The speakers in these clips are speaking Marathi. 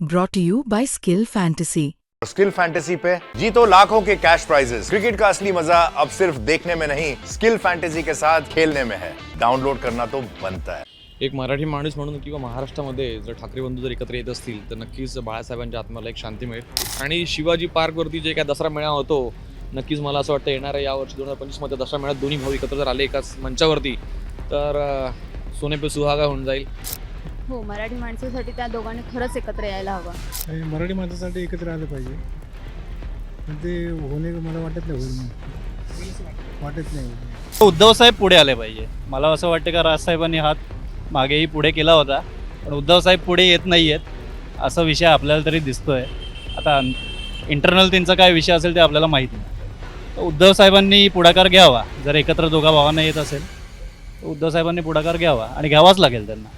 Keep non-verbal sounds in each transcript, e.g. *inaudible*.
brought to you by Skill Fantasy. Skill fantasy पे जीतो लाखों के कैश प्राइजेस क्रिकेट का असली मजा अब सिर्फ देखने में नहीं स्किल फैंटेसी के साथ खेलने में है. डाउनलोड करना तो बनता है. एक मराठी माणूस म्हणून किंवा महाराष्ट्रामध्ये जर ठाकरे बंधू जर एकत्र येत असतील तर नक्कीच बाळासाहेबांच्या आत्म्याला एक शांती मिळेल. आणि शिवाजी पार्कवरती जे काय दसरा मेळा होतो नक्कीच मला असं वाटतं येणाऱ्या या वर्षी दोन हजार पंचवीसमध्ये दसरा मेळ्यात दोन्ही भाऊ एकत्र जर आले एकाच मंचावरती तर सोने पे सुहागा होऊन जाईल. हो मराठी माणसासाठी त्या दोघांनी खरंच एकत्र यायला हवं. आणि मराठी माणसासाठी एकत्र आलं पाहिजे. पण ते होणे मला वाटत नाही होईल म्हणून. वाटत नाही होईल. उद्धव साहेब पुढे आले पाहिजे. मला असं वाटतं का राजसाहेबांनी हात मागेही पुढे केला होता. पण उद्धव साहेब पुढे येत नाही आहेत असा विषय आपल्याला तरी दिसतोय. आता इंटरनल त्यांचा काय विषय असेल ते आपल्याला माहीत नाही. तर उद्धव साहेबांनी पुढाकार घ्यावा. जर एकत्र दोघा भावांना येत असेल तर उद्धव साहेबांनी पुढाकार घ्यावा आणि घ्यावाच लागेल त्यांना.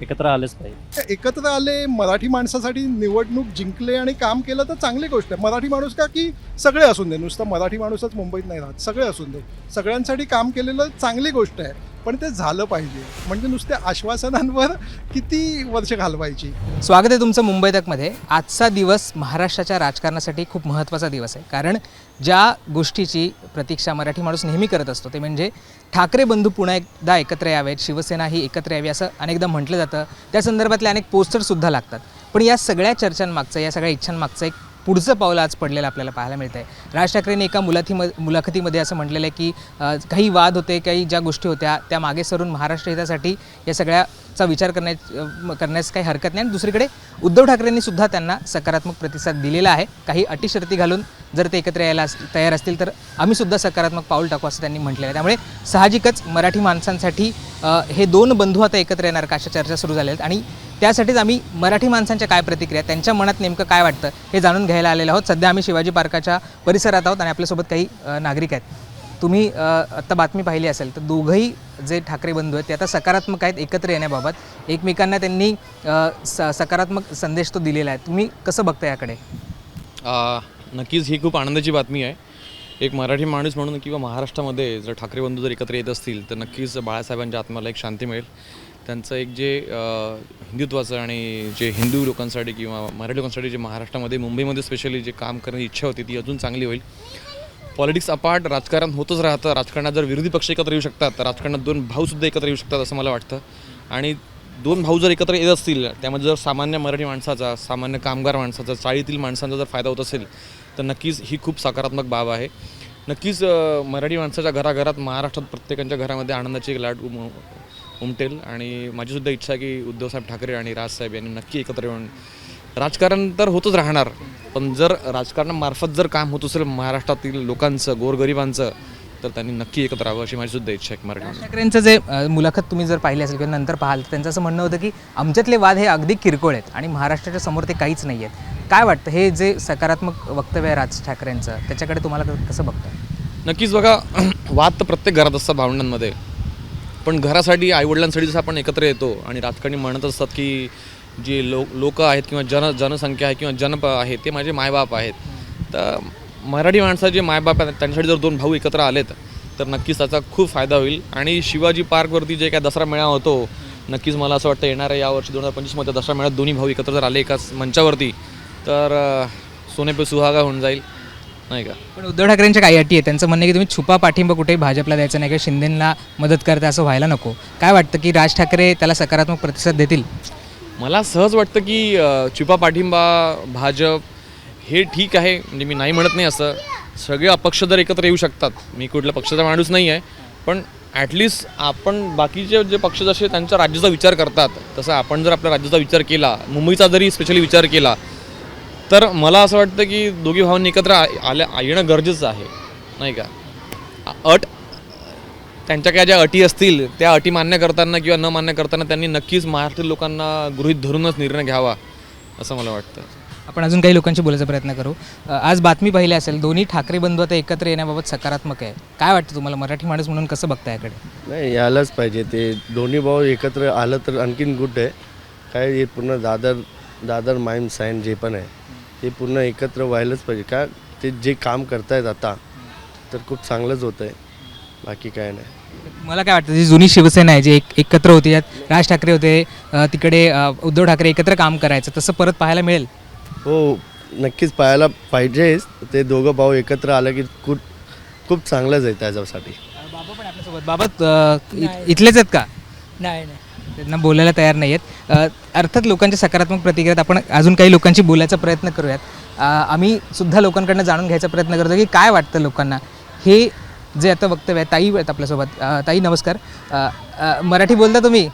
एकत्र आलेच पाहिजे. एकत्र आले मराठी माणसासाठी निवडणूक जिंकले आणि काम केलं तर चांगली गोष्ट आहे. मराठी माणूस का की सगळे असून दे. नुसतं मराठी माणूसच मुंबईत नाही राहत. सगळे असून दे. सगळ्यांसाठी काम केलेलं चांगली गोष्ट आहे. पण ते झालं पाहिजे. म्हणजे नुसत्या आश्वासनांवर किती वर्ष घालवायची? स्वागत आहे तुमचं मुंबई तकमध्ये. आजचा दिवस महाराष्ट्राच्या राजकारणासाठी खूप महत्त्वाचा दिवस आहे. कारण ज्या गोष्टीची प्रतीक्षा मराठी माणूस नेहमी करत असतो ते म्हणजे ठाकरे बंधू पुन्हा एकदा एकत्र यावेत शिवसेना ही एकत्र यावी असं अनेकदा म्हटलं जातं. त्या संदर्भातले अनेक पोस्टरसुद्धा लागतात. पण या सगळ्या चर्चांमागचं या सगळ्या इच्छांमागचं एक पुढचं पाऊल आज पडलेलं आपल्याला पाहायला मिळतं आहे राज ठाकरेंनी एका मुलाखी मुलाखतीमध्ये असं म्हटलेलं आहे की काही वाद होते काही ज्या गोष्टी होत्या त्या मागे सरून महाराष्ट्र हितासाठी या सगळ्याचा विचार करण्या करण्यास काही हरकत नाही. आणि दुसरीकडे उद्धव ठाकरेंनी सुद्धा त्यांना सकारात्मक प्रतिसाद दिलेला आहे. काही अटी शर्ती घालून जर ते एकत्र यायला अस- तयार असतील तर आम्हीसुद्धा सकारात्मक पाऊल टाकू असं त्यांनी म्हटलेलं आहे. त्यामुळे साहजिकच मराठी माणसांसाठी हे दोन बंधू आता एकत्र येणार का अशा चर्चा सुरू झाल्या आहेत. आणि त्यासाठीच आम्ही मराठी माणसांच्या काय प्रतिक्रिया त्यांच्या मनात नेमकं काय वाटतं हे जाणून घ्यायला आलेलो आहोत. सध्या आम्ही शिवाजी पार्काच्या परिसरात आहोत आणि आपल्यासोबत काही नागरिक आहेत. तुम्ही आत्ता बातमी पाहिली असेल तर दोघंही जे ठाकरे बंधू आहेत ते आता सकारात्मक आहेत एकत्र येण्याबाबत. एकमेकांना त्यांनी स सकारात्मक संदेश तो दिलेला आहे. तुम्ही कसं बघता याकडे? नक्कीच ही खूप आनंदाची बातमी आहे. एक मराठी माणूस म्हणून किंवा महाराष्ट्रामध्ये जर ठाकरे बंधू जर एकत्र येत असतील तर नक्कीच बाळासाहेबांच्या आत्म्याला एक शांती मिळेल. त्यांचं एक जे हिंदुत्वाचं आणि जे हिंदू लोकांसाठी किंवा मराठी लोकांसाठी जे महाराष्ट्रामध्ये मुंबईमध्ये स्पेशली जे काम करण्याची इच्छा होती ती अजून चांगली होईल. पॉलिटिक्स अपार्ट राजकारण होतच राहतं. राजकारणात जर विरोधी पक्ष एकत्र येऊ शकतात तर राजकारणात दोन भाऊसुद्धा एकत्र येऊ शकतात असं मला वाटतं. आणि दोन भाऊ जर एकत्र येत असतील त्यामध्ये जर सामान्य मराठी माणसाचा सामान्य कामगार माणसाचा चाळीतील माणसांचा जर फायदा होत असेल तर नक्कीच ही खूप सकारात्मक बाब आहे. नक्कीच मराठी माणसाच्या घराघरात महाराष्ट्रात प्रत्येकाच्या घरामध्ये आनंदाची एक लाट उम उमटेल आणि माझीसुद्धा इच्छा आहे की उद्धवसाहेब ठाकरे आणि राजसाहेब यांनी नक्की एकत्र येऊन राजकारण तर होतच राहणार पण जर राजकारणामार्फत जर काम होत असेल महाराष्ट्रातील लोकांचं गोरगरिबांचं तर त्यांनी नक्की एकत्र राहावं अशी माझी सुद्धा इच्छा आहे मराठी. ठाकरेंचं जे मुलाखत तुम्ही जर पाहिली असेल किंवा नंतर पाहाल तर त्यांचं असं म्हणणं होतं की आमच्यातले वाद हे अगदी किरकोळ आहेत आणि महाराष्ट्राच्या समोर ते काहीच नाही आहेत. काय वाटतं? हे जे सकारात्मक वक्तव्य आहे राज ठाकरेंचं त्याच्याकडे तुम्हाला कसं बघतं नक्कीच बघा *clears throat* वाद तर प्रत्येक घरात असतात भावंडांमध्ये. पण घरासाठी आईवडिलांसाठी जसं आपण एकत्र येतो आणि राजकारणी म्हणत असतात की जे लो लोक आहेत किंवा जन जनसंख्या आहे किंवा जन आहे ते माझे मायबाप आहेत. तर मराठी माणसाचे जे मायबाप आहेत त्यांच्यासाठी जर दोन भाऊ एकत्र आलेत तर नक्कीच त्याचा खूप फायदा होईल. आणि शिवाजी पार्कवरती जे काय दसरा मेळा होतो नक्कीच मला असं वाटतं येणाऱ्या यावर्षी दोन हजार पंचवीसमध्ये दसरा मेळ्यात दोन्ही भाऊ एकत्र जर आले एकाच मंचावरती. तर सोने पे सुहागा होऊन जाईल. नाही का? पण उद्धव ठाकरेंच्या काही अटी आहेत. त्यांचं म्हणणं आहे की तुम्ही छुपा पाठिंबा कुठेही भाजपला द्यायचा नाही किंवा शिंदेंना मदत करता असं व्हायला नको. काय वाटतं की राज ठाकरे त्याला सकारात्मक प्रतिसाद देतील? मला सहज वाटतं की अ, चिपा पाठिंबा भाजप हे ठीक आहे. म्हणजे मी नाही म्हणत नाही असं. सगळे अपक्ष जर एकत्र येऊ शकतात. मी कुठल्या पक्षाचा माणूस नाही आहे. पण ॲटलिस्ट आपण बाकीचे जे पक्ष जसे त्यांच्या राज्याचा विचार करतात. तसं आपण जर आपल्या राज्याचा विचार केला मुंबईचा जरी स्पेशली विचार केला तर मला असं वाटतं की दोघी भावांनी एकत्र आ- आल्या येणं गरजेचं आहे नाही का? अट त्यांच्या काय ज्या अटी असतील त्या अटी मान्य करताना किंवा न मान्य करताना त्यांनी नक्कीच महाराष्ट्रीय लोकांना गृहीत धरूनच निर्णय घ्यावा असं मला वाटतं. आपण अजून काही लोकांशी बोलायचा प्रयत्न करू. आज बातमी पाहिली असेल दोन्ही ठाकरे बंधू आता एकत्र येण्याबाबत सकारात्मक आहे. काय वाटतं तुम्हाला मराठी माणूस म्हणून कसं बघता याकडे? नाही यायलाच पाहिजे. ते दोन्ही भाऊ एकत्र आलं तर आणखीन गुड आहे काय हे पूर्ण दादर दादर माईम सायन जे पण आहे. ते पूर्ण एकत्र व्हायलाच पाहिजे. का ते जे काम करतायत आता तर खूप चांगलंच होतं आहे बाकी काय नाही. मला काय वाटतं जी जुनी शिवसेना आहे जी एक एकत्र होती यात राज ठाकरे होते अ, तिकडे अ, उद्धव ठाकरे एकत्र काम करायचं तसं परत पाहायला मिळेल? हो नक्कीच पाहायला पाहिजेच ते दोघं भाऊ एकत्र आलं की खूप खूप चांगलंच आहे त्याच्यासाठी. बाबा पण आपल्यासोबत. बाबा अ, इ- इथलेच आहेत का? नाही नाही. त्यांना बोलायला तयार नाही आहेत अर्थात लोकांच्या सकारात्मक प्रतिक्रियात आपण अजून काही लोकांशी बोलायचा प्रयत्न करूयात. आम्ही सुद्धा लोकांकडनं जाणून घ्यायचा प्रयत्न करतो की काय वाटतं लोकांना? हे जे आता वक्तव्य आहे ताई आहेत आपल्यासोबत. ताई नमस्कार. मराठी बोलता तुम्ही?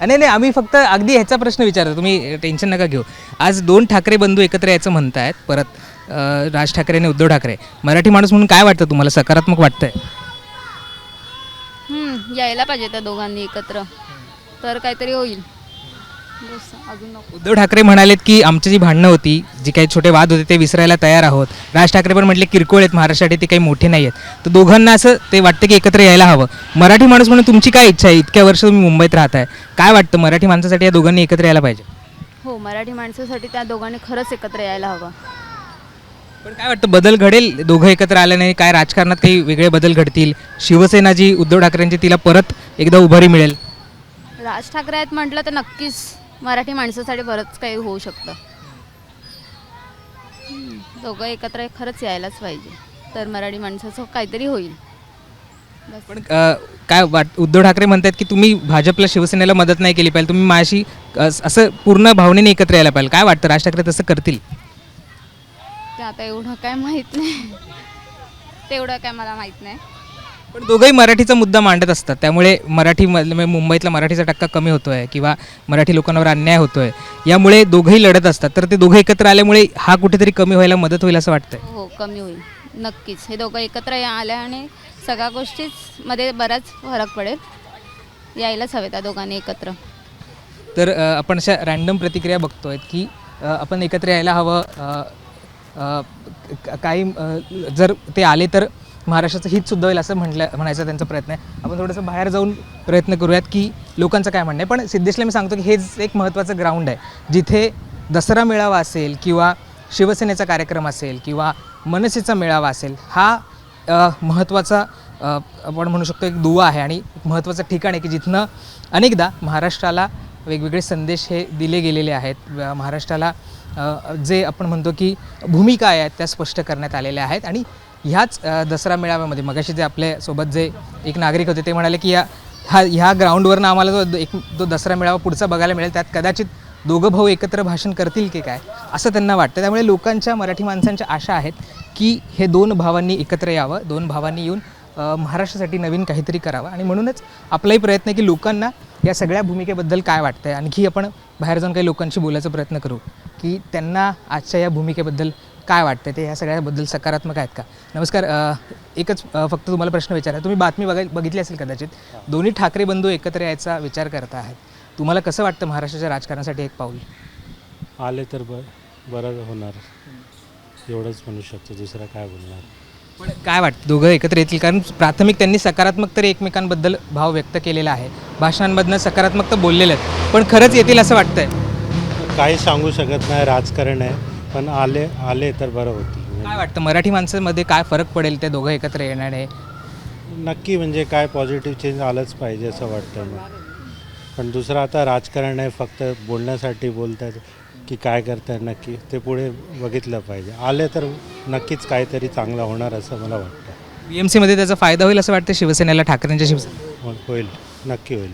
नाही नाही आम्ही फक्त अगदी ह्याचा प्रश्न विचारतो. तुम्ही टेन्शन नका घेऊ. आज दोन ठाकरे बंधू एकत्र यायचं म्हणतायत परत राज ठाकरे आणि उद्धव ठाकरे. मराठी माणूस म्हणून काय वाटतं तुम्हाला? सकारात्मक वाटतंय? यायला पाहिजे त्या दोघांनी एकत्र. तर काहीतरी होईल. बस अजून नको. उद्धव ठाकरे म्हणालेत की आमची जी भांडणं होती जी काही छोटे वाद होते ते विसरायला तयार आहोत. राज ठाकरे पण म्हटले किरकोळ आहेत महाराष्ट्रासाठी ते काही मोठे नाही आहेत. तर दोघांना असं ते वाटतं की एकत्र यायला हवं. मराठी माणूस म्हणून तुमची काय इच्छा आहे? इतक्या वर्ष तुम्ही मुंबईत राहताय. काय वाटतं? मराठी माणसासाठी या दोघांनी एकत्र यायला पाहिजे. हो मराठी माणसासाठी त्या दोघांनी खरंच एकत्र यायला हवं. पण काय वाटतं? बदल घडेल? दोघं एकत्र आल्याने काय राजकारणात काही वेगळे बदल घडतील? शिवसेना जी उद्धव ठाकरेंची तिला परत एकदा उभारी मिळेल. राज ठाकरे आहेत म्हटलं तर नक्कीच मराठी माणसासाठी बरंच काही होऊ शकतं. हम्म, दोघं एकत्र खरंच यायलाच पाहिजे. तर मराठी माणसाचं काहीतरी होईल. पण अ, काय वाट उद्धव ठाकरे म्हणतात की तुम्ही भाजपला शिवसेनेला मदत नाही केली पाहिजे. तुम्ही माझ्याशी अ, असं पूर्ण भावनेने एकत्र यायला पाहिजे. काय वाटतं? राज ठाकरे तसं करतील? ते आता एवढं काय माहीत नाही. *laughs* तेवढं काय मला माहीत नाही. पण दोघंही मराठीचा मुद्दा मांडत असतात. त्यामुळे मराठी मुंबईतला मराठीचा टक्का कमी होतोय किंवा मराठी लोकांवर अन्याय होतोय. यामुळे दोघंही लढत असतात. तर ते दोघं एकत्र आल्यामुळे हा कुठेतरी कमी व्हायला मदत होईल असं वाटतंय? हो कमी होईल. नक्कीच. हे दोघं एकत्र या- आल्याने सगळ्या गोष्टीच मध्ये बराच फरक पडेल. यायलाच हवे त्या दोघांनी एकत्र. तर अ, आपण अशा रॅन्डम प्रतिक्रिया बघतोय की अ, आपण एकत्र यायला हवं. अ, अ, क- काही अ, जर ते आले तर महाराष्ट्राचं हित सुद्धा होईल असं म्हटलं म्हणायचा त्यांचा प्रयत्न आहे. आपण थोडंसं बाहेर जाऊन प्रयत्न करूयात की लोकांचं काय म्हणणं आहे. पण सिद्धेशला मी सांगतो की हेच एक महत्त्वाचं ग्राउंड आहे. जिथे दसरा मेळावा असेल किंवा शिवसेनेचा कार्यक्रम असेल किंवा मनसेचा मेळावा असेल हा महत्त्वाचा आपण म्हणू शकतो एक दुवा आहे आणि एक महत्त्वाचं ठिकाण आहे की जिथनं अनेकदा महाराष्ट्राला वेगवेगळे संदेश हे दिले गेलेले आहेत. महाराष्ट्राला जे आपण म्हणतो की भूमिका आहेत त्या स्पष्ट करण्यात आलेल्या आहेत आणि ह्याच दसरा मेळाव्यामध्ये मगाशी जे आपल्यासोबत जे एक नागरिक होते ते म्हणाले की या ह्या ह्या ग्राउंडवरनं आम्हाला जो एक जो दसरा मेळावा पुढचा बघायला मिळेल त्यात कदाचित दोघं भाऊ एकत्र भाषण करतील की काय असं त्यांना वाटतं. त्यामुळे लोकांच्या मराठी माणसांच्या आशा आहेत की हे दोन भावांनी एकत्र यावं दोन भावांनी येऊन महाराष्ट्रासाठी नवीन काहीतरी करावं. आणि म्हणूनच आपलाही प्रयत्न आहे की लोकांना या सगळ्या भूमिकेबद्दल काय वाटतं आहे आणखी आपण बाहेर जाऊन काही लोकांशी बोलायचा प्रयत्न करू की त्यांना आजच्या या भूमिकेबद्दल काय वाटतं ते ह्या सगळ्याबद्दल सकारात्मक आहेत का? नमस्कार एकच फक्त तुम्हाला प्रश्न विचारा तुम्ही बातमी बघाय बघितली असेल कदाचित. दोन्ही ठाकरे बंधू एकत्र यायचा विचार करत आहेत. तुम्हाला कसं वाटतं महाराष्ट्राच्या राजकारणासाठी एक पाऊल? आले तर ब बरं होणार. एवढंच म्हणू शकतो. दुसरं काय बोलणार? पण काय वाटतं? दोघं एकत्र येतील? कारण प्राथमिक त्यांनी सकारात्मक तरी एकमेकांबद्दल भाव व्यक्त केलेला आहे. भाषणांमधनं सकारात्मक तर बोललेले आहेत. पण खरंच येतील असं वाटतंय? काही सांगू शकत नाही. राजकारण आहे. पण आले आले तर बरं होतील काय वाटतं मराठी माणसांमध्ये काय फरक पडेल ते दोघं एकत्र येण्याने? नक्की म्हणजे काय पॉझिटिव्ह चेंज आलंच पाहिजे असं वाटतं मग पण दुसरं आता राजकारण आहे फक्त बोलण्यासाठी बोलतात की काय करतात नक्की ते पुढे बघितलं पाहिजे. आले तर नक्कीच काहीतरी चांगलं होणार असं मला वाटतं. बी एम सीमध्ये त्याचा फायदा होईल असं वाटतं? शिवसेनेला ठाकरेंच्या शिवसेना हो- होईल. नक्की होईल.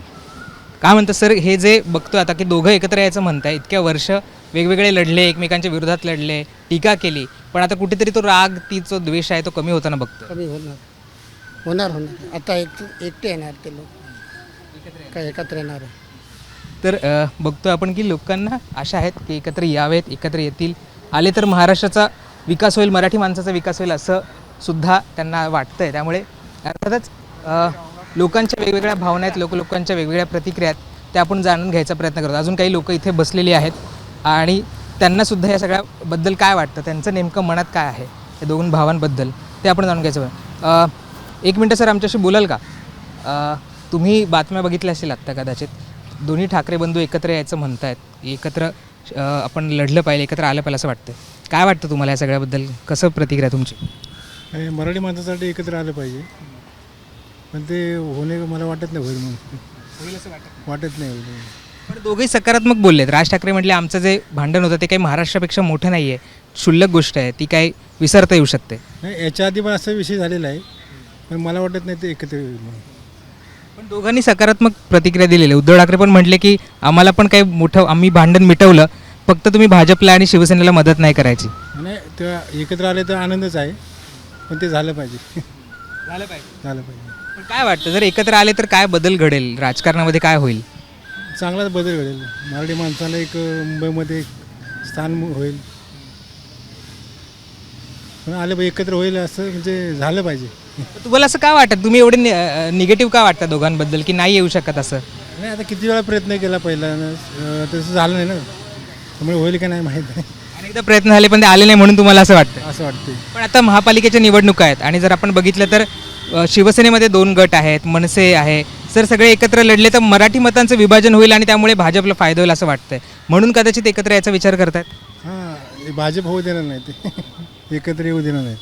काय म्हणतं सर हे जे बघतोय आता की दोघं एकत्र यायचं म्हणताय इतक्या वर्ष वेगवेगळे लढले एकमेकांच्या विरोधात लढले टीका केली. पण आता कुठेतरी तो राग ती जो द्वेष आहे तो कमी होताना बघतोय. कमी होणार. होणार होणार. आता एक एकटे येणार ते लोक. काय एकत्र येणार आहे. तर अ, बघतोय आपण की लोकांना आशा आहेत की एकत्र यावेत एकत्र येतील. आले तर महाराष्ट्राचा विकास होईल मराठी माणसाचा विकास होईल असं सुद्धा त्यांना वाटतंय. त्यामुळे अर्थातच अ, लोकांच्या वेगवेगळ्या भावना आहेत लोक लोकांच्या वेगवेगळ्या प्रतिक्रिया आहेत त्या आपण जाणून घ्यायचा प्रयत्न करतो. अजून काही लोक इथे बसलेली आहेत. आणि त्यांनासुद्धा या सगळ्याबद्दल काय वाटतं? त्यांचं नेमकं मनात काय आहे? या दोन भावांबद्दल. ते आपण जाणून घ्यायचं एक मिनटं सर आमच्याशी बोलाल का? तुम्ही बातम्या बघितल्या असेल आत्ता कदाचित. दोन्ही ठाकरे बंधू एकत्र यायचं म्हणतायत. एकत्र अ, आपण लढलं पाहिजे एकत्र आलं पाहिजे असं वाटतं काय वाटतं तुम्हाला या सगळ्याबद्दल? कसं प्रतिक्रिया तुमची? मराठी माणसासाठी एकत्र आलं पाहिजे. पण ते होणे मला वाटत नाही होईल म्हणून. वाटत नाही होईल. पण दोघेही सकारात्मक बोललेत. राज ठाकरे म्हटले आमचं जे भांडण होतं ते काही महाराष्ट्रापेक्षा मोठं नाही आहे क्षुल्लक गोष्ट आहे. ती काही विसरता येऊ शकते. नाही याच्या आधी पण असा विषय झालेला आहे. पण मला वाटत नाही ते एकत्र म्हणून. पण दोघांनी सकारात्मक प्रतिक्रिया दिलेली. आहे. उद्धव ठाकरे पण म्हटले की आम्हाला पण काही मोठं आम्ही भांडण मिटवलं. फक्त तुम्ही भाजपला आणि शिवसेनेला मदत नाही करायची. नाही तेव्हा एकत्र आले तर आनंदच आहे. पण ते झालं पाहिजे. झालं पाहिजे. झालं पाहिजे. पण काय वाटतं? जर एकत्र आले तर काय बदल घडेल? राजकारणामध्ये काय होईल? चांगलाच बदल घडेल. मराठी माणसाला एक मुंबईमध्ये एक स्थान होईल. पण आले पाहिजे एकत्र होईल असं म्हणजे झालं पाहिजे. तुम्हाला असं का वाटतं? तुम्ही एवढे निगेटिव्ह का वाटतं दोघांबद्दल? की नाही येऊ शकत असं? नाही आता किती वेळा प्रयत्न केला पहिला तसं झालं नाही ना. त्यामुळे होईल का नाही माहीत नाही. अनेकदा प्रयत्न झाले पण ते आले नाही म्हणून तुम्हाला असं वाटतं? असं वाटते पण आता महापालिकेच्या निवडणुका आहेत आणि जर आपण बघितलं तर शिवसेनेमध्ये दोन गट आहेत मनसे आहे. जर सगळे एकत्र लढले तर मराठी मतांचं विभाजन होईल आणि त्यामुळे भाजपला फायदा होईल असं वाटतंय. म्हणून कदाचित एकत्र याचा विचार करतायत? हां हे भाजप होऊ देणार नाही ते. *laughs* एकत्र येऊ देणार नाही.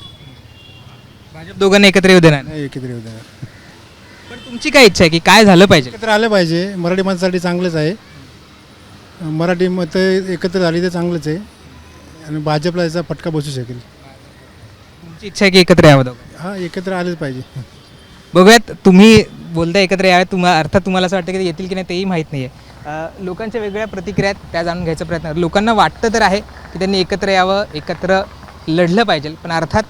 भाजप दोघांना एकत्र येऊ देणार नाही. नाही एकत्र येऊ देणार. पण तुमची काय इच्छा आहे की काय झालं पाहिजे? एकत्र आलं पाहिजे. मराठी माणसासाठी चांगलंच आहे. मराठी मतं एकत्र झाली तर चांगलंच आहे. आणि भाजपला याचा फटका बसू शकेल. तुमची इच्छा आहे की एकत्र यावं दोघं? हां एकत्र आलंच पाहिजे. बघूयात तुम्ही बोलता एकत्र यावे तुम्हाला अर्थात तुम्हाला असं वाटतं की येतील की नाही तेही माहीत नाही आहे लोकांच्या वेगवेगळ्या प्रतिक्रिया आहेत त्या जाणून घ्यायचा प्रयत्न लोकांना वाटतं तर आहे की त्यांनी एकत्र यावं एकत्र लढलं पाहिजे. पण अर्थात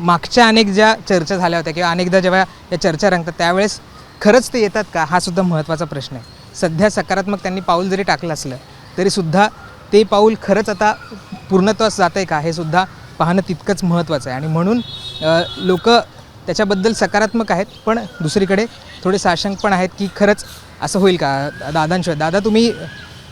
मागच्या अनेक ज्या चर्चा झाल्या होत्या किंवा अनेकदा जेव्हा या चर्चा रंगतात त्यावेळेस खरंच ते येतात का? हा सुद्धा महत्त्वाचा प्रश्न आहे. सध्या सकारात्मक त्यांनी पाऊल जरी टाकलं असलं तरीसुद्धा ते पाऊल खरंच आता पूर्णत्वास जात आहे का? हे सुद्धा पाहणं तितकंच महत्त्वाचं आहे. आणि म्हणून लोक त्याच्याबद्दल सकारात्मक आहेत पण दुसरीकडे थोडे साशंक पण आहेत की खरंच असं होईल का? दादांशिवाय. दादा तुम्ही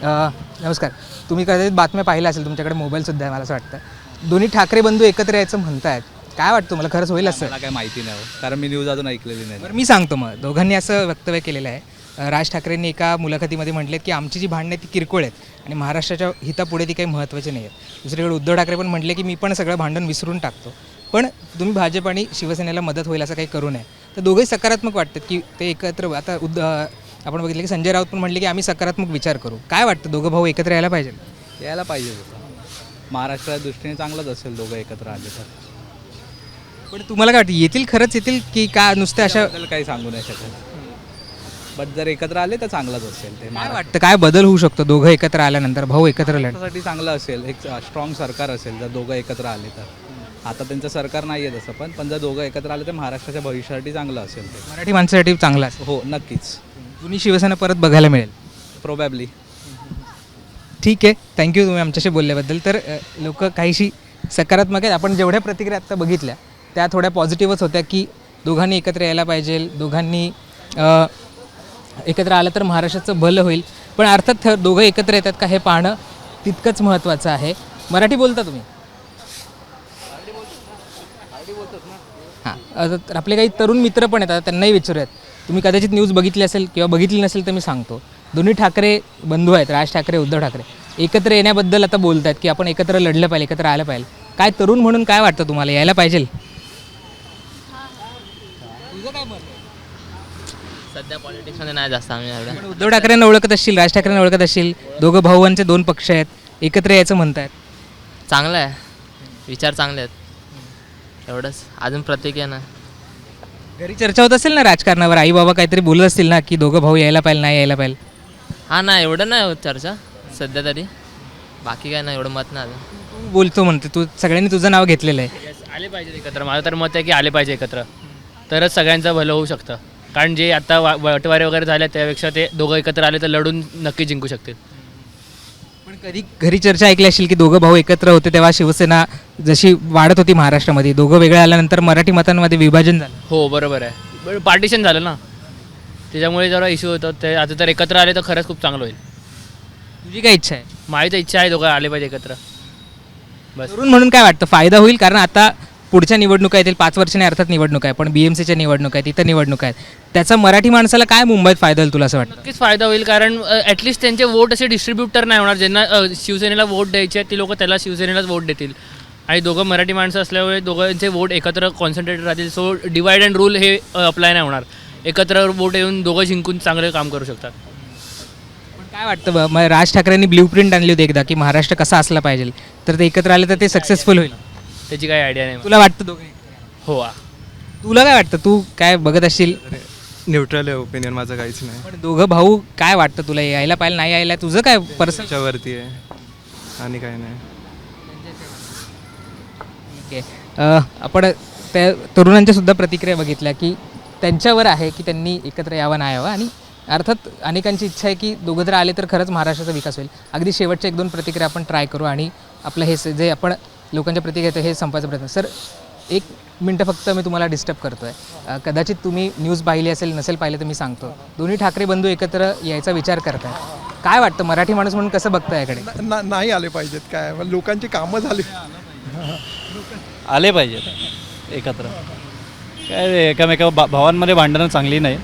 नमस्कार. तुम्ही कदाचित बातम्या पाहिल्या असेल तुमच्याकडे मोबाईलसुद्धा आहे मला असं वाटतं. दोन्ही ठाकरे बंधू एकत्र यायचं म्हणतायत. काय वाटतं तुम्हाला? खरंच होईल असं? मला काय माहिती नाही हो. कारण मी न्यूज अजून ऐकलेली नाही. बरं मी सांगतो मग. दोघांनी असं वक्तव्य केलेलं आहे. राज ठाकरेंनी एका मुलाखतीमध्ये म्हटलेत की आमची जी भांडणं ती किरकोळ आहेत आणि महाराष्ट्राच्या हितापुढे ती काही महत्त्वाची नाही आहेत. दुसरीकडे उद्धव ठाकरे पण म्हटले की मी पण सगळं भांडण विसरून टाकतो. पण तुम्ही भाजप आणि शिवसेनेला मदत होईल असं काही करू नये. तर दोघंही सकारात्मक वाटतात की ते एकत्र आता उद्ध आपण बघितलं की संजय राऊत पण म्हटले की आम्ही सकारात्मक विचार करू. काय वाटतं? दोघं भाऊ एकत्र यायला पाहिजे? यायला पाहिजे महाराष्ट्राच्या दृष्टीने चांगलंच असेल दोघं एकत्र आले तर. पण तुम्हाला काय वाटतं? येतील खरंच येतील की का नुसते अशा काही सांगू नाही शकत. बट जर एकत्र आले तर चांगलंच असेल ते काय वाटतं? काय बदल होऊ शकतो? दोघं एकत्र आल्यानंतर भाऊ एकत्र महाराष्ट्रासाठी चांगलं असेल. एक स्ट्रॉंग सरकार असेल जर दोघं एकत्र आले तर. आता त्यांचं सरकार नाही आहे तसं पण पण जर दोघं एकत्र आले तर महाराष्ट्राच्या भविष्यासाठी चांगलं असेल ते. मराठी माणसासाठी चांगला असेल. हो नक्कीच. जुनी शिवसेना परत बघायला मिळेल. प्रोबॅबली ठीक आहे. थँक्यू तुम्ही आमच्याशी बोलल्याबद्दल. तर लोक काहीशी सकारात्मक आहेत. आपण जेवढ्या प्रतिक्रिया आत्ता बघितल्या त्या थोड्या पॉझिटिव्हच होत्या की दोघांनी एकत्र यायला पाहिजे. दोघांनी एकत्र आलं तर महाराष्ट्राचं भलं होईल. पण अर्थात दोघं एकत्र येतात का हे पाहणं तितकंच महत्त्वाचं आहे. मराठी बोलता तुम्ही? हां. तर आपले काही तरुण मित्र पण आहेत आता त्यांनाही विचारूयात. तुम्ही कदाचित न्यूज बघितली असेल किंवा बघितली नसेल तर मी सांगतो. दोन्ही ठाकरे बंधू आहेत राज ठाकरे उद्धव ठाकरे. एकत्र येण्याबद्दल आता बोलत आहेत की आपण एकत्र लढलं पाहिजे एकत्र आलं पाहिजे. काय तरुण म्हणून काय वाटतं तुम्हाला? यायला पाहिजे? सध्या पॉलिटिक्समध्ये नाही जास्त आम्ही एवढं. उद्धव ठाकरेंना ओळखत असतील राज ठाकरेंना ओळखत असतील दोघं भाऊंचे दोन पक्ष आहेत एकत्र यायचं म्हणतायत. चांगलं आहे. विचार चांगले आहेत. एवढंच. अजून प्रतिक्रिया ना. घरी चर्चा होत असेल ना राजकारणावर? आई बाबा काहीतरी बोलत असतील ना की दोघं भाऊ यायला पाहिजे नाही यायला पाहिजे? हां ना एवढं नाही होत चर्चा सध्या तरी. बाकी काय नाही एवढं मत नाही अजून. तू बोलतो म्हणते? तू सगळ्यांनी तुझं नाव घेतलेलं आहे. आले पाहिजे एकत्र. माझं तर मत आहे की आले पाहिजे एकत्र. तरच सगळ्यांचं भलं होऊ शकतं. कारण जे आता वा वाटवारे वगैरे झाले त्यापेक्षा ते दोघं एकत्र आले तर लढून नक्की जिंकू शकतील. कधी घरी चर्चा ऐकली असेल की दोघं भाऊ एकत्र होते तेव्हा शिवसेना जशी वाढत होती महाराष्ट्रामध्ये दोघं वेगळं आल्यानंतर मराठी मतांमध्ये विभाजन झालं. हो बरोबर आहे. पार्टिशन झालं ना. त्याच्यामुळे जरा इश्यू होतो ते आता तर एकत्र आले तर खरंच खूप चांगलं होईल. तुझी काय इच्छा आहे? माझी तर इच्छा आहे दोघं आले पाहिजे एकत्र. बस. तरुण म्हणून काय वाटतं? फायदा होईल? कारण आता पुढच्या निवडणुका येतील पाच वर्षांनी अर्थात निवडणूक आहे पण बी एम सीच्या निवडणूक आहेत इथं निवडणूक आहेत. त्याचा मराठी माणसाला काय मुंबईत फायदा होईल तुला असं वाटतं? नक्कीच फायदा होईल कारण ॲटलिस्ट त्यांचे वोट असे डिस्ट्रीब्यूटर नाही होणार ज्यांना अ, शिवसेनेला वोट द्यायचे आहेत ती लोक त्याला शिवसेनेलाच वोट देतील. आणि दोघं मराठी माणसं असल्यामुळे दोघांचे वोट एकत्र कॉन्सन्ट्रेटेड राहतील सो डिवाइड अँड रूल हे अप्लाय नाही होणार. एकत्र वोट येऊन दोघं जिंकून चांगले काम करू शकतात. पण काय वाटतं बा मग राज ठाकरेंनी ब्ल्यू प्रिंट आणली होती एकदा की महाराष्ट्र कसा असला पाहिजे. तर ते एकत्र आले तर ते सक्सेसफुल होईल. त्याची काही आयडिया नाही मला. तुला वाटतं दोघे हो आ. तुला काय वाटतं? तू काय बघत असशील? न्यूट्रल आहे ओपिनियन माझं काहीच नाही. पण दोघं भाऊ काय वाटतं तुला? यायला पाहिजे नाही यायला? तुझं काय पर्सन त्याच्यावरती आहे. आणि काय नाही. ठीक आहे. अ, आपण त्या तरुणांच्या सुद्धा प्रतिक्रिया बघितल्या की त्यांच्यावर आहे की त्यांनी एकत्र यावं नाही यावं. आणि अर्थात अनेकांची इच्छा आहे की दोघं जर आले तर खरंच महाराष्ट्राचा विकास होईल. अगदी शेवटच्या एक दोन प्रतिक्रिया आपण ट्राय करू आणि आपलं हे स- जे आपण लोकांच्या प्रतिक्रिया येतो हे संपायचा प्रयत्न. सर एक मिनटं फक्त मी तुम्हाला डिस्टर्ब करतो आहे कदाचित तुम्ही न्यूज पाहिली असेल नसेल पाहिलं तर मी सांगतो. दोन्ही ठाकरे बंधू एकत्र यायचा विचार करताय. काय वाटतं मराठी माणूस म्हणून कसं बघतं याकडे? ना- नाही आले पाहिजेत काय लोकांची कामं झाली. आले पाहिजेत एकत्र. काय एकामेका भा- भावांमध्ये भांडणं चांगली नाही.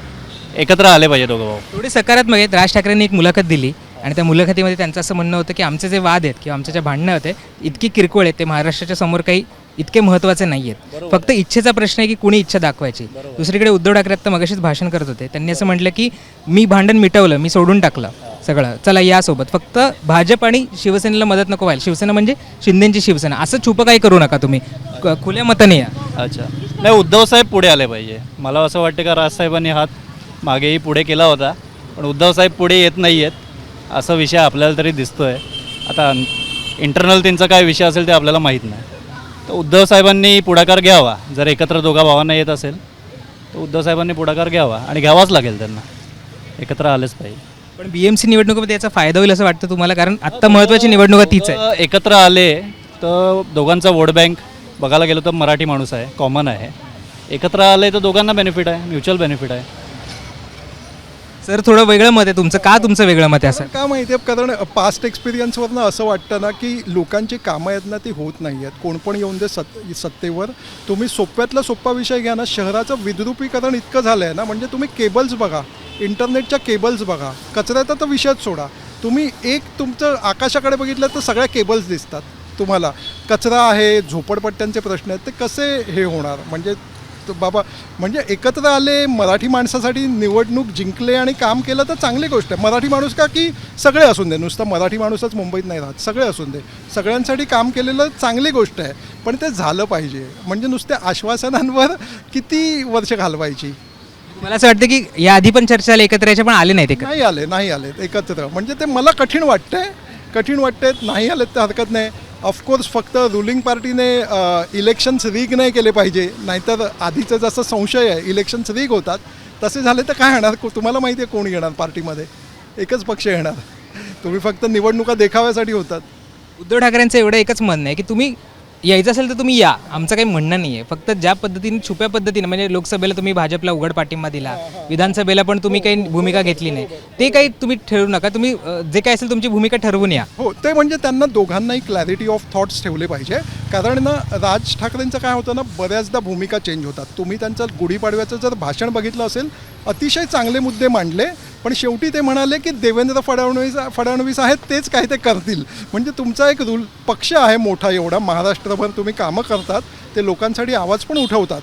एकत्र आले पाहिजे दोघं भाऊ. थोडे सकारात्मक आहेत. राज ठाकरेंनी एक मुलाखत दिली. आणि त्या मुलाखतीमध्ये त्यांचं असं म्हणणं होतं की आमचे जे वाद आहेत किंवा आमचे जे भांडणं होते इतकी किरकोळ आहेत ते महाराष्ट्राच्या समोर काही इतके महत्त्वाचे नाही आहेत. फक्त इच्छेचा प्रश्न आहे की कुणी इच्छा दाखवायची. दुसरीकडे उद्धव ठाकरे आता मगाशीच भाषण करत होते. त्यांनी असं म्हटलं की मी भांडण मिटवलं मी सोडून टाकलं सगळं. चला यासोबत. फक्त भाजप आणि शिवसेनेला मदत नको व्हायला. शिवसेना म्हणजे शिंदेची शिवसेना. असं छुपं काही करू नका तुम्ही. खुल्या मताने या. अच्छा. नाही उद्धवसाहेब पुढे आले पाहिजे. मला असं वाटतं का राजसाहेबांनी हात मागेही पुढे केला होता. पण उद्धवसाहेब पुढे येत नाही आहेत असा विषय आपल्याला तरी दिसतो आहे आता इंटरनल त्यांचा काय विषय असेल ते आपल्याला माहीत नाही. तर उद्धवसाहेबांनी पुढाकार घ्यावा. जर एकत्र दोघा भावांना येत असेल तर उद्धवसाहेबांनी पुढाकार घ्यावा आणि घ्यावाच लागेल त्यांना. एकत्र आलेच पाहिजे. पण बी एम सी निवडणुकीमध्ये याचा फायदा होईल असं वाटतं तुम्हाला? कारण आत्ता महत्त्वाची निवडणूक तीच आहे. एकत्र आले तर दोघांचा वोट बँक बघायला गेलो तर मराठी माणूस आहे कॉमन आहे. एकत्र आले तर दोघांना बेनिफिट आहे म्युच्युअल बेनिफिट आहे. सर थोडं वेगळं मत आहे तुमचं. का तुमचं वेगळं मत आहे असं? का माहिती आहे कारण पास्ट एक्सपिरियन्सवरनं असं वाटतं ना की लोकांची कामं आहेत ना ती होत नाही आहेत कोण पण येऊन दे सत् सत्तेवर. तुम्ही सोप्यातला सोप्पा विषय घ्या ना शहराचं विद्रुपीकरण इतकं झालं आहे ना म्हणजे तुम्ही केबल्स बघा. इंटरनेटच्या केबल्स बघा. कचऱ्याचा तर विषयच सोडा. तुम्ही एक तुमचं आकाशाकडे बघितलं तर सगळ्या केबल्स दिसतात तुम्हाला. कचरा आहे झोपडपट्ट्यांचे प्रश्न आहेत ते कसे हे होणार? म्हणजे बाबा म्हणजे एकत्र आले मराठी माणसासाठी निवडणूक जिंकले आणि काम केलं तर चांगली गोष्ट आहे. मराठी माणूस का की सगळे असून दे? नुसतं मराठी माणूसच मुंबईत नाही राहत. सगळे असून दे. सगळ्यांसाठी काम केलेलं चांगली गोष्ट आहे. पण ते झालं पाहिजे. म्हणजे नुसत्या आश्वासनांवर किती वर्ष घालवायची? मला असं वाटतं की या आधी पण चर्चा आली एकत्र याच्या पण आले नाहीत नाही आले नाही आले एकत्र. म्हणजे ते मला कठीण वाटतंय. कठीण वाटतंय नाही आले तर हरकत नाही. ऑफकोर्स फक्त रुलिंग पार्टीने इलेक्शन्स रीग नाही केले पाहिजे. नाहीतर आधीचं जसं संशय आहे इलेक्शन्स रीग होतात. तसे झाले तर काय येणार तुम्हाला माहिती आहे कोण येणार पार्टीमध्ये एकच पक्ष येणार. तुम्ही फक्त निवडणुका देखाव्यासाठी होतात. उद्धव ठाकरेंचं एवढं एकच म्हणणं आहे की तुम्ही यायचं असेल तर तुम्ही या. आमचं काही म्हणणं नाही आहे फक्त ज्या पद्धतीने छुप्या पद्धतीने म्हणजे लोकसभेला तुम्ही भाजपला उघड पाठिंबा दिला विधानसभेला पण तुम्ही काही भूमिका घेतली नाही. ते काही तुम्ही ठरवू नका. तुम्ही जे काही असेल तुमची भूमिका ठरवून या. हो ते म्हणजे त्यांना दोघांनाही क्लॅरिटी ऑफ थॉट्स ठेवले पाहिजे. कारण ना राज ठाकरेंचं काय होतं ना बऱ्याचदा भूमिका चेंज होतात. तुम्ही त्यांचं गुढीपाडव्याचं जर भाषण बघितलं असेल अतिशय चांगले मुद्दे मांडले पण शेवटी ते म्हणाले की देवेंद्र फडणवीस फडणवीस आहेत तेच काय ते करतील. म्हणजे तुमचा एक रूल पक्ष आहे मोठा एवढा महाराष्ट्रभर तुम्ही कामं करतात ते लोकांसाठी आवाज पण उठवतात.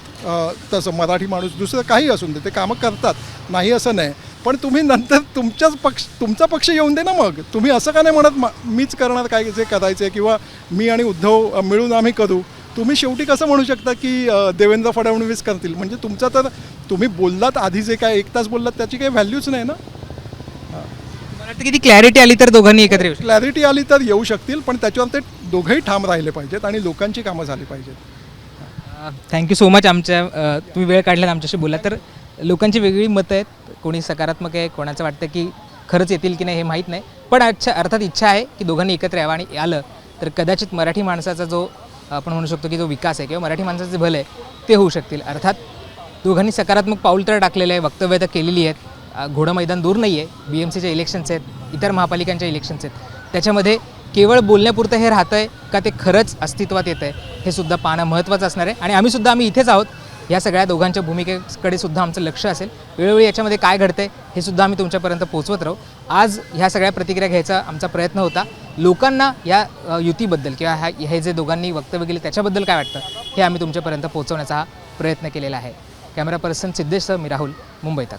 तसं मराठी माणूस दुसरं काही असून दे ते कामं करतात. नाही असं नाही. पण तुम्ही नंतर तुमच्याच पक्ष तुमचा पक्ष येऊन दे ना मग. तुम्ही असं का नाही म्हणत मीच करणार काय जे करायचं आहे किंवा मी आणि उद्धव मिळून आम्ही करू? तुम्ही शेवटी कसं म्हणू शकता की देवेंद्र फडणवीस करतील? म्हणजे तुमचा तर तुम्ही बोललात आधी जे काय एक तास बोललात त्याची काही व्हॅल्यूच नाही ना? मला वाटतं की ती क्लॅरिटी आली तर दोघांनी एकत्र येऊ क्लॅरिटी आली तर येऊ शकतील पण त्याच्यावर ते दोघंही ठाम राहिले पाहिजेत आणि लोकांची कामं झाली पाहिजेत. थँक्यू सो मच आमच्या अ, तुम्ही वेळ काढल्यात आमच्याशी बोला तर लोकांची वेगळी मतं आहेत. कोणी सकारात्मक आहे कोणाचं वाटतं की खरंच येतील की नाही हे माहीत नाही. पण अच्छा अर्थात इच्छा आहे की दोघांनी एकत्र यावं आणि आलं. तर कदाचित मराठी माणसाचा जो आपण म्हणू शकतो की जो विकास आहे किंवा मराठी माणसाचं जे आहे ते होऊ शकतील. अर्थात दोघांनी सकारात्मक पाऊल तर टाकलेलं आहे वक्तव्य तर केलेली आहेत. घोडं मैदान दूर नाही आहे. बी एम सीचे इलेक्शन्स आहेत इतर महापालिकांच्या इलेक्शन्स आहेत. त्याच्यामध्ये केवळ बोलण्यापुरतं हे राहतं आहे का ते खरंच अस्तित्वात येतं आहे हे सुद्धा पाहणं महत्त्वाचं असणार आहे. आणि आम्ही सुद्धा आम्ही इथेच आहोत. या सगळ्या दोघांच्या भूमिकेकडे सुद्धा आमचं लक्ष असेल. वेळोवेळी याच्यामध्ये काय घडतंय हे सुद्धा आम्ही तुमच्यापर्यंत पोहोचवत राहू. आज ह्या सगळ्या प्रतिक्रिया घ्यायचा आमचा प्रयत्न होता. लोकांना या युतीबद्दल किंवा ह्या हे जे दोघांनी वक्तव्य केले त्याच्याबद्दल काय वाटतं हे आम्ही तुमच्यापर्यंत पोहोचवण्याचा हा प्रयत्न केलेला आहे. कॅमेरा पर्सन सिद्धेशसह मी राहुल मुंबई तक.